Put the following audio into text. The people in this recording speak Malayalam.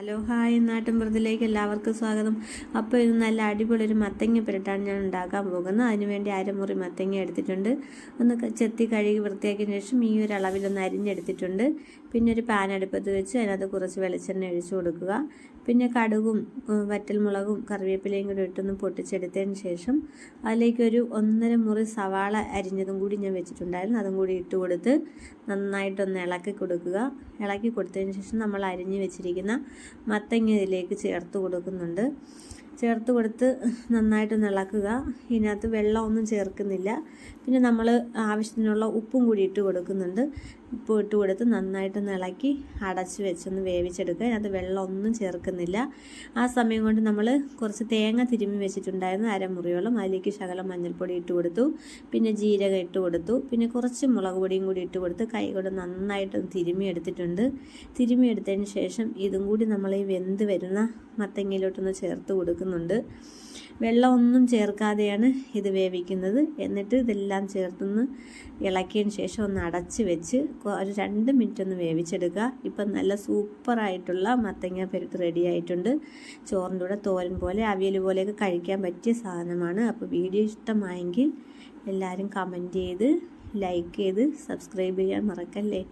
Hello hi. നാട്ടിൻപുറത്തിലേക്ക് എല്ലാവർക്കും സ്വാഗതം. അപ്പോൾ ഇത് നല്ല അടിപൊളി ഒരു മത്തങ്ങ പുരട്ടാണ് ഞാൻ ഉണ്ടാക്കാൻ പോകുന്നത് അതിനുവേണ്ടി അരമുറി മത്തങ്ങ എടുത്തിട്ടുണ്ട്. ഒന്ന് ചെത്തി കഴുകി വൃത്തിയാക്കിയതിന് ശേഷം ഈ ഒരു അളവിലൊന്ന് അരിഞ്ഞെടുത്തിട്ടുണ്ട്. പിന്നെ ഒരു പാൻ അടുപ്പത്ത് വെച്ച് അതിനകത്ത് കുറച്ച് വെളിച്ചെണ്ണ ഒഴിച്ചു കൊടുക്കുക. പിന്നെ കടുകും വറ്റൽമുളകും കറിവേപ്പിലയും കൂടി ഇട്ടൊന്ന് പൊട്ടിച്ചെടുത്തതിന് ശേഷം അതിലേക്കൊരു ഒന്നര മുറി സവാള അരിഞ്ഞതും കൂടി ഞാൻ വെച്ചിട്ടുണ്ടായിരുന്നു. അതും കൂടി ഇട്ട് കൊടുത്ത് നന്നായിട്ടൊന്ന് ഇളക്കി കൊടുക്കുക. ഇളക്കി കൊടുത്തതിന് ശേഷം നമ്മൾ അരിഞ്ഞ് വെച്ചിരിക്കുന്ന മത്തങ്ങ ഇതിലേക്ക് ചേർത്ത് കൊടുക്കുന്നുണ്ട്. ചേർത്ത് കൊടുത്ത് നന്നായിട്ടൊന്ന് ഇളക്കുക ഇതിനകത്ത് വെള്ളമൊന്നും ചേർക്കുന്നില്ല. പിന്നെ നമ്മൾ ആവശ്യത്തിനുള്ള ഉപ്പും കൂടി ഇട്ട് കൊടുക്കുന്നുണ്ട്. ഉപ്പ് ഇട്ട് കൊടുത്ത് നന്നായിട്ടൊന്ന് ഇളക്കി അടച്ച് വെച്ചൊന്ന് വേവിച്ചെടുക്കുക. അതിനകത്ത് വെള്ളമൊന്നും ചേർക്കുന്നില്ല. ആ സമയം കൊണ്ട് നമ്മൾ കുറച്ച് തേങ്ങ തിരുമ്മി വെച്ചിട്ടുണ്ടായിരുന്നു അരമുറിയോളം. അതിലേക്ക് ശകലം മഞ്ഞൾപ്പൊടി ഇട്ട് കൊടുത്തു. പിന്നെ ജീരകം ഇട്ട് കൊടുത്തു. പിന്നെ കുറച്ച് മുളക് പൊടിയും കൂടി ഇട്ട് കൊടുത്ത് കൈ കൊണ്ട് നന്നായിട്ടൊന്ന് തിരുമ്മി എടുത്തിട്ടുണ്ട്. തിരുമ്മി എടുത്തതിന് ശേഷം ഇതും കൂടി നമ്മൾ ഈ വെന്ത് വരുന്ന മത്തങ്ങയിലോട്ടൊന്ന് ചേർത്ത് കൊടുക്കുന്നുണ്ട്. വെള്ളമൊന്നും ചേർക്കാതെയാണ് ഇത് വേവിക്കുന്നത്. എന്നിട്ട് ഇതെല്ലാം ചേർത്തൊന്ന് ഇളക്കിയതിന് ശേഷം ഒന്ന് അടച്ച് വെച്ച് ഒരു രണ്ട് മിനിറ്റ് ഒന്ന് വേവിച്ചെടുക്കുക. ഇപ്പം നല്ല സൂപ്പറായിട്ടുള്ള മത്തങ്ങ പെരുത്ത് റെഡി ആയിട്ടുണ്ട്. ചോറിന്റെ കൂടെ തോരൻ പോലെ അവിയൽ പോലെയൊക്കെ കഴിക്കാൻ പറ്റിയ സാധനമാണ്. അപ്പോൾ വീഡിയോ ഇഷ്ടമായെങ്കിൽ എല്ലാവരും കമന്റ് ചെയ്ത് ലൈക്ക് ചെയ്ത് സബ്സ്ക്രൈബ് ചെയ്യാൻ മറക്കല്ലേ?